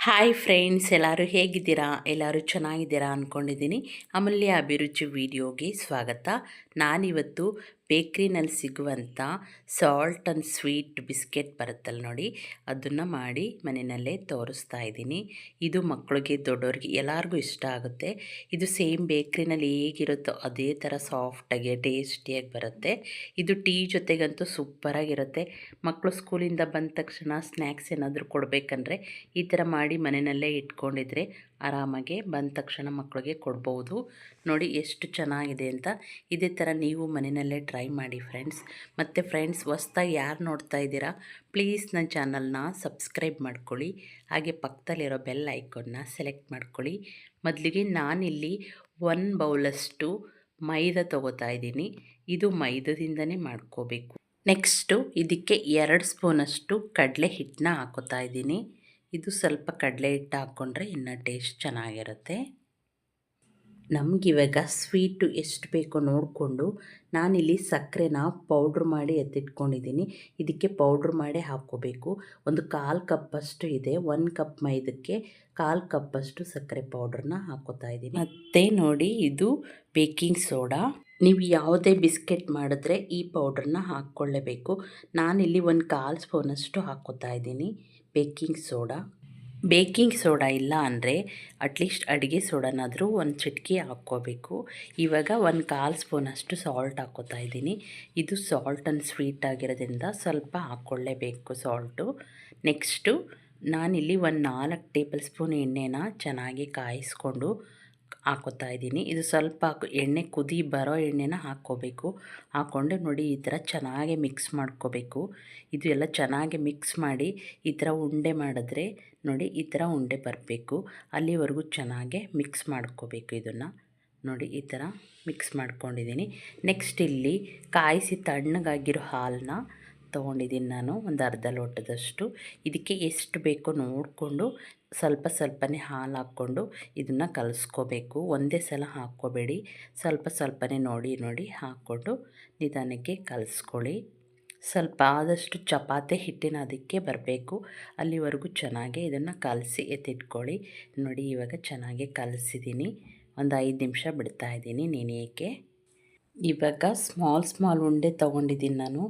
Hi friends ಎಲ್ಲರೂ ಹೇಗಿದ್ದೀರಾ? ಎಲ್ಲರೂ ಚೆನ್ನಾಗಿದ್ದೀರಾ ಅಂದ್ಕೊಂಡಿದ್ದೀನಿ ಅಮೂಲ್ಯ ಅಭಿರುಚಿ ವಿಡಿಯೋಗೆ ಸ್ವಾಗತ. ನಾನಿವತ್ತು ಬೇಕ್ರಿನಲ್ಲಿ ಸಿಗುವಂಥ ಸಾಲ್ಟ್ ಆ್ಯಂಡ್ ಸ್ವೀಟ್ ಬಿಸ್ಕೆಟ್ ಬರುತ್ತಲ್ಲ ನೋಡಿ, ಅದನ್ನು ಮಾಡಿ ಮನೆಯಲ್ಲೇ ತೋರಿಸ್ತಾ ಇದ್ದೀನಿ. ಇದು ಮಕ್ಕಳಿಗೆ, ದೊಡ್ಡವ್ರಿಗೆ ಎಲ್ಲರಿಗೂ ಇಷ್ಟ ಆಗುತ್ತೆ. ಇದು ಸೇಮ್ ಬೇಕ್ರಿನಲ್ಲಿ ಹೇಗಿರುತ್ತೋ ಅದೇ ಥರ ಸಾಫ್ಟಾಗಿ, ಟೇಸ್ಟಿಯಾಗಿ ಬರುತ್ತೆ. ಇದು ಟೀ ಜೊತೆಗಂತೂ ಸೂಪರಾಗಿರುತ್ತೆ. ಮಕ್ಕಳು ಸ್ಕೂಲಿಂದ ಬಂದ ತಕ್ಷಣ ಸ್ನ್ಯಾಕ್ಸ್ ಏನಾದರೂ ಕೊಡಬೇಕಂದ್ರೆ ಈ ಥರ ಮಾಡಿ ಮನೆಯಲ್ಲೇ ಇಟ್ಕೊಂಡಿದ್ರೆ ಆರಾಮಾಗಿ ಬಂದ ತಕ್ಷಣ ಮಕ್ಕಳಿಗೆ ಕೊಡ್ಬೋದು. ನೋಡಿ ಎಷ್ಟು ಚೆನ್ನಾಗಿದೆ ಅಂತ. ಇದೇ ಥರ ನೀವು ಮನೆಯಲ್ಲೇ ಟ್ರೈ ಮಾಡಿ ಫ್ರೆಂಡ್ಸ್. ಮತ್ತು ಫ್ರೆಂಡ್ಸ್, ಹೊಸ್ದಾಗಿ ಯಾರು ನೋಡ್ತಾ ಇದ್ದೀರಾ, ಪ್ಲೀಸ್ ನನ್ನ ಚಾನಲ್ನ ಸಬ್ಸ್ಕ್ರೈಬ್ ಮಾಡ್ಕೊಳ್ಳಿ. ಹಾಗೆ ಪಕ್ಕದಲ್ಲಿರೋ ಬೆಲ್ ಐಕಾನ್ನ ಸೆಲೆಕ್ಟ್ ಮಾಡ್ಕೊಳ್ಳಿ. ಮೊದಲಿಗೆ ನಾನಿಲ್ಲಿ ಒನ್ ಬೌಲಷ್ಟು ಮೈದಾ ತೊಗೋತಾ ಇದ್ದೀನಿ. ಇದು ಮೈದಾದಿಂದನೇ ಮಾಡ್ಕೋಬೇಕು. ನೆಕ್ಸ್ಟು, ಇದಕ್ಕೆ ಎರಡು ಸ್ಪೂನಷ್ಟು ಕಡಲೆ ಹಿಟ್ಟನ್ನ ಹಾಕೋತಾ ಇದ್ದೀನಿ. ಇದು ಸ್ವಲ್ಪ ಕಡಲೆ ಹಿಟ್ಟು ಹಾಕ್ಕೊಂಡ್ರೆ ಇನ್ನೂ ಟೇಸ್ಟ್ ಚೆನ್ನಾಗಿರುತ್ತೆ. ನಮಗಿವಾಗ ಸ್ವೀಟು ಎಷ್ಟು ಬೇಕೋ ನೋಡಿಕೊಂಡು ನಾನಿಲ್ಲಿ ಸಕ್ಕರೆನ ಪೌಡ್ರ್ ಮಾಡಿ ಎತ್ತಿಟ್ಕೊಂಡಿದ್ದೀನಿ. ಇದಕ್ಕೆ ಪೌಡ್ರ್ ಮಾಡಿ ಹಾಕ್ಕೋಬೇಕು. ಒಂದು ಕಾಲು ಕಪ್ಪಷ್ಟು ಇದೆ ಒಂದು ಕಪ್ ಮೈದಕ್ಕೆ ಕಾಲು ಕಪ್ಪಷ್ಟು ಸಕ್ಕರೆ ಪೌಡ್ರನ್ನ ಹಾಕೋತಾ ಇದ್ದೀನಿ. ಮತ್ತು ನೋಡಿ, ಇದು ಬೇಕಿಂಗ್ ಸೋಡಾ. ನೀವು ಯಾವುದೇ ಬಿಸ್ಕೆಟ್ ಮಾಡಿದ್ರೆ ಈ ಪೌಡ್ರನ್ನ ಹಾಕ್ಕೊಳ್ಳೇಬೇಕು. ನಾನಿಲ್ಲಿ ಒಂದು ಕಾಲು ಸ್ಪೂನಷ್ಟು ಹಾಕ್ಕೋತಾ ಇದ್ದೀನಿ. Baking soda? ಬೇಕಿಂಗ್ ಸೋಡಾ ಇಲ್ಲ ಅಂದರೆ ಅಟ್ಲೀಸ್ಟ್ ಅಡುಗೆ ಸೋಡಾನಾದರೂ ಒಂದು ಚಿಟ್ಕಿ ಹಾಕ್ಕೋಬೇಕು. ಇವಾಗ ಒಂದು ಕಾಲು ಸ್ಪೂನಷ್ಟು ಸಾಲ್ಟ್ ಹಾಕ್ಕೋತಾ ಇದ್ದೀನಿ. ಇದು ಸಾಲ್ಟ್ ಅಂಡ್ ಸ್ವೀಟ್ ಆಗಿರೋದ್ರಿಂದ ಸ್ವಲ್ಪ ಹಾಕ್ಕೊಳ್ಳೇಬೇಕು ಸಾಲ್ಟು ನೆಕ್ಸ್ಟು ನಾನಿಲ್ಲಿ ಒಂದು ನಾಲ್ಕು ಟೇಬಲ್ ಸ್ಪೂನ್ ಎಣ್ಣೆನ ಚೆನ್ನಾಗಿ ಕಾಯಿಸ್ಕೊಂಡು ಹಾಕೋತಾ ಇದ್ದೀನಿ. ಇದು ಸ್ವಲ್ಪ ಎಣ್ಣೆ ಕುದಿ ಬರೋ ಎಣ್ಣೆನ ಹಾಕ್ಕೋಬೇಕು. ಹಾಕ್ಕೊಂಡು ನೋಡಿ ಈ ಥರ ಚೆನ್ನಾಗಿ ಮಿಕ್ಸ್ ಮಾಡ್ಕೋಬೇಕು. ಇದು ಎಲ್ಲ ಚೆನ್ನಾಗಿ ಮಿಕ್ಸ್ ಮಾಡಿ ಈ ಥರ ಉಂಡೆ ಮಾಡಿದ್ರೆ ನೋಡಿ ಈ ಥರ ಉಂಡೆ ಬರಬೇಕು. ಅಲ್ಲಿವರೆಗೂ ಚೆನ್ನಾಗೆ ಮಿಕ್ಸ್ ಮಾಡ್ಕೋಬೇಕು ಇದನ್ನು. ನೋಡಿ ಈ ಥರ ಮಿಕ್ಸ್ ಮಾಡ್ಕೊಂಡಿದ್ದೀನಿ. ನೆಕ್ಸ್ಟ್ ಇಲ್ಲಿ ಕಾಯಿಸಿ ತಣ್ಣಗಾಗಿರೋ ಹಾಲನ್ನ ತೊಗೊಂಡಿದ್ದೀನಿ ನಾನು, ಒಂದು ಅರ್ಧ ಲೋಟದಷ್ಟು. ಇದಕ್ಕೆ ಎಷ್ಟು ಬೇಕೋ ನೋಡಿಕೊಂಡು ಸ್ವಲ್ಪ ಸ್ವಲ್ಪನೇ ಹಾಲು ಹಾಕ್ಕೊಂಡು ಇದನ್ನು ಕಲಿಸ್ಕೋಬೇಕು. ಒಂದೇ ಸಲ ಹಾಕ್ಕೋಬೇಡಿ. ಸ್ವಲ್ಪ ಸ್ವಲ್ಪನೇ ನೋಡಿ ನೋಡಿ ಹಾಕ್ಕೊಂಡು ನಿಧಾನಕ್ಕೆ ಕಲಿಸ್ಕೊಳ್ಳಿ. ಸ್ವಲ್ಪ ಆದಷ್ಟು ಚಪಾತಿ ಹಿಟ್ಟಿನ ಅದಕ್ಕೆ ಬರಬೇಕು. ಅಲ್ಲಿವರೆಗೂ ಚೆನ್ನಾಗಿ ಇದನ್ನು ಕಲಸಿ ಎತ್ತಿಟ್ಕೊಳ್ಳಿ. ನೋಡಿ ಇವಾಗ ಚೆನ್ನಾಗಿ ಕಲಸಿದ್ದೀನಿ. ಒಂದು ಐದು ನಿಮಿಷ ಬಿಡ್ತಾ ಇದ್ದೀನಿ ನೆನೆಯೋಕ್ಕೆ ಇವಾಗ ಸ್ಮಾಲ್ ಸ್ಮಾಲ್ ಉಂಡೆ ತೊಗೊಂಡಿದ್ದೀನಿ ನಾನು.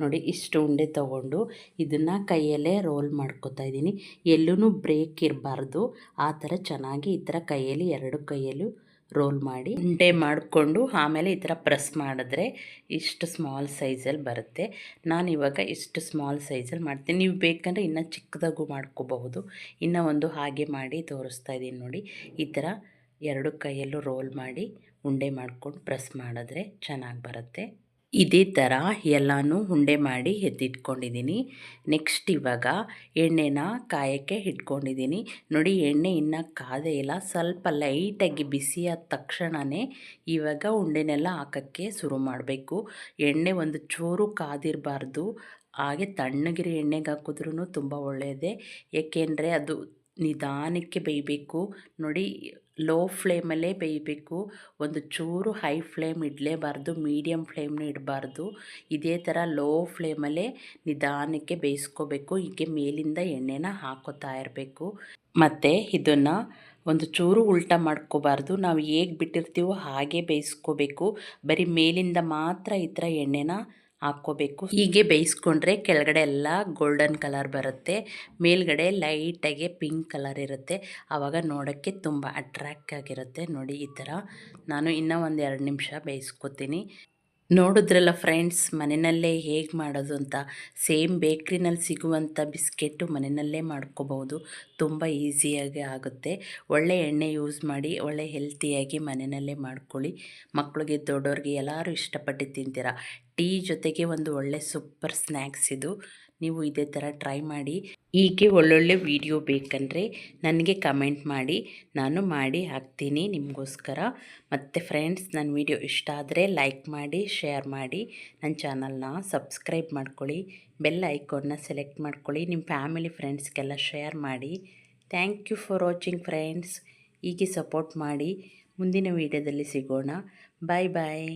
ನೋಡಿ, ಇಷ್ಟು ಉಂಡೆ ತೊಗೊಂಡು ಇದನ್ನು ಕೈಯಲ್ಲೇ ರೋಲ್ ಮಾಡ್ಕೋತಾ ಇದ್ದೀನಿ. ಎಲ್ಲೂ ಬ್ರೇಕ್ ಇರಬಾರ್ದು. ಆ ಥರ ಚೆನ್ನಾಗಿ ಈ ಥರ ಕೈಯಲ್ಲಿ, ಎರಡು ಕೈಯಲ್ಲೂ ರೋಲ್ ಮಾಡಿ ಉಂಡೆ ಮಾಡಿಕೊಂಡು ಆಮೇಲೆ ಈ ಥರ ಪ್ರೆಸ್ ಮಾಡಿದ್ರೆ ಇಷ್ಟು ಸ್ಮಾಲ್ ಸೈಜಲ್ಲಿ ಬರುತ್ತೆ. ನಾನು ಇವಾಗ ಇಷ್ಟು ಸ್ಮಾಲ್ ಸೈಜಲ್ಲಿ ಮಾಡ್ತೀನಿ. ನೀವು ಬೇಕಂದರೆ ಇನ್ನೂ ಚಿಕ್ಕದಾಗೂ ಮಾಡ್ಕೋಬಹುದು. ಇನ್ನೂ ಒಂದು ಹಾಗೆ ಮಾಡಿ ತೋರಿಸ್ತಾ ಇದ್ದೀನಿ ನೋಡಿ. ಈ ಥರ ಎರಡು ಕೈಯಲ್ಲೂ ರೋಲ್ ಮಾಡಿ ಉಂಡೆ ಮಾಡ್ಕೊಂಡು ಪ್ರೆಸ್ ಮಾಡಿದ್ರೆ ಚೆನ್ನಾಗಿ ಬರುತ್ತೆ. ಇದೇ ಥರ ಎಲ್ಲನೂ ಉಂಡೆ ಮಾಡಿ ಎದ್ದಿಟ್ಕೊಂಡಿದ್ದೀನಿ ನೆಕ್ಸ್ಟ್ ಇವಾಗ ಎಣ್ಣೆನ ಕಾಯೋಕ್ಕೆ ಇಟ್ಕೊಂಡಿದ್ದೀನಿ ನೋಡಿ, ಎಣ್ಣೆ ಇನ್ನೂ ಕಾದೇ ಇಲ್ಲ. ಸ್ವಲ್ಪ ಲೈಟಾಗಿ ಬಿಸಿಯಾದ ತಕ್ಷಣವೇ ಇವಾಗ ಉಂಡೆನೆಲ್ಲ ಹಾಕೋಕ್ಕೆ ಶುರು ಮಾಡಬೇಕು. ಎಣ್ಣೆ ಒಂದು ಚೂರು ಕಾದಿರಬಾರ್ದು. ಹಾಗೆ ತಣ್ಣಗಿರಿ ಎಣ್ಣೆಗೆ ಹಾಕಿದ್ರೂ ತುಂಬ ಒಳ್ಳೆಯದೇ ಏಕೆಂದರೆ ಅದು ನಿಧಾನಕ್ಕೆ ಬೇಯಬೇಕು. ನೋಡಿ ಲೋ ಫ್ಲೇಮಲ್ಲೇ ಬೇಯಬೇಕು. ಒಂದು ಚೂರು ಹೈ ಫ್ಲೇಮ್ ಇಡಲೇಬಾರ್ದು ಮೀಡಿಯಮ್ ಫ್ಲೇಮ್ನ ಇಡಬಾರ್ದು. ಇದೇ ಥರ ಲೋ ಫ್ಲೇಮಲ್ಲೇ ನಿಧಾನಕ್ಕೆ ಬೇಯಿಸ್ಕೋಬೇಕು. ಹೀಗೆ ಮೇಲಿಂದ ಎಣ್ಣೆನ ಹಾಕೋತಾ ಇರಬೇಕು. ಮತ್ತು ಇದನ್ನು ಒಂದು ಚೂರು ಉಲ್ಟ ಮಾಡ್ಕೋಬಾರ್ದು. ನಾವು ಹೇಗೆ ಬಿಟ್ಟಿರ್ತೀವೋ ಹಾಗೆ ಬೇಯಿಸ್ಕೋಬೇಕು. ಬರೀ ಮೇಲಿಂದ ಮಾತ್ರ ಈ ಥರ ಎಣ್ಣೆನ ಹಾಕ್ಕೋಬೇಕು. ಹೀಗೆ ಬೇಯಿಸ್ಕೊಂಡ್ರೆ ಕೆಳಗಡೆ ಎಲ್ಲ ಗೋಲ್ಡನ್ ಕಲರ್ ಬರುತ್ತೆ. ಮೇಲ್ಗಡೆ ಲೈಟಾಗಿ ಪಿಂಕ್ ಕಲರ್ ಇರುತ್ತೆ. ಆವಾಗ ನೋಡೋಕ್ಕೆ ತುಂಬ ಅಟ್ರ್ಯಾಕ್ಟ್ ಆಗಿರುತ್ತೆ. ನೋಡಿ ಈ ಥರ. ನಾನು ಇನ್ನೂ ಒಂದು ಎರಡು ನಿಮಿಷ ಬೇಯಿಸ್ಕೊತೀನಿ. ನೋಡಿದ್ರಲ್ಲ ಫ್ರೆಂಡ್ಸ್ ಮನೆಯಲ್ಲೇ ಹೇಗೆ ಮಾಡೋದು ಅಂತ. ಸೇಮ್ ಬೇಕ್ರಿನಲ್ಲಿ ಸಿಗುವಂಥ ಬಿಸ್ಕೆಟ್ಟು ಮನೆಯಲ್ಲೇ ಮಾಡ್ಕೋಬೋದು. ತುಂಬ ಈಸಿಯಾಗಿ ಆಗುತ್ತೆ. ಒಳ್ಳೆ ಎಣ್ಣೆ ಯೂಸ್ ಮಾಡಿ, ಒಳ್ಳೆ ಹೆಲ್ತಿಯಾಗಿ ಮನೆಯಲ್ಲೇ ಮಾಡ್ಕೊಳ್ಳಿ. ಮಕ್ಕಳಿಗೆ ದೊಡ್ಡವ್ರಿಗೆ ಎಲ್ಲರೂ ಇಷ್ಟಪಟ್ಟು ತಿಂತೀರ? ಟೀ ಜೊತೆಗೆ ಒಂದು ಒಳ್ಳೆ ಸೂಪರ್ ಸ್ನ್ಯಾಕ್ಸ್ ಇದು. ನೀವು ಇದೇ ಥರ ಟ್ರೈ ಮಾಡಿ. ಹೀಗೆ ಒಳ್ಳೊಳ್ಳೆ ವಿಡಿಯೋ ಬೇಕಂದರೆ ನನಗೆ ಕಮೆಂಟ್ ಮಾಡಿ. ನಾನು ಮಾಡಿ ಹಾಕ್ತೀನಿ ನಿಮಗೋಸ್ಕರ. ಮತ್ತು ಫ್ರೆಂಡ್ಸ್ ನನ್ನ ವಿಡಿಯೋ ಇಷ್ಟ ಆದರೆ ಲೈಕ್ ಮಾಡಿ ಶೇರ್ ಮಾಡಿ. ನನ್ನ ಚಾನಲ್ನ ಸಬ್ಸ್ಕ್ರೈಬ್ ಮಾಡ್ಕೊಳ್ಳಿ. ಬೆಲ್ ಐಕಾನ್ನ ಸೆಲೆಕ್ಟ್ ಮಾಡ್ಕೊಳ್ಳಿ. ನಿಮ್ಮ ಫ್ಯಾಮಿಲಿ ಫ್ರೆಂಡ್ಸ್ಗೆಲ್ಲ ಶೇರ್ ಮಾಡಿ. Thank you for watching friends ಹೀಗೆ ಸಪೋರ್ಟ್ ಮಾಡಿ. ಮುಂದಿನ ವೀಡಿಯೋದಲ್ಲಿ ಸಿಗೋಣ. ಬಾಯ್ ಬಾಯ್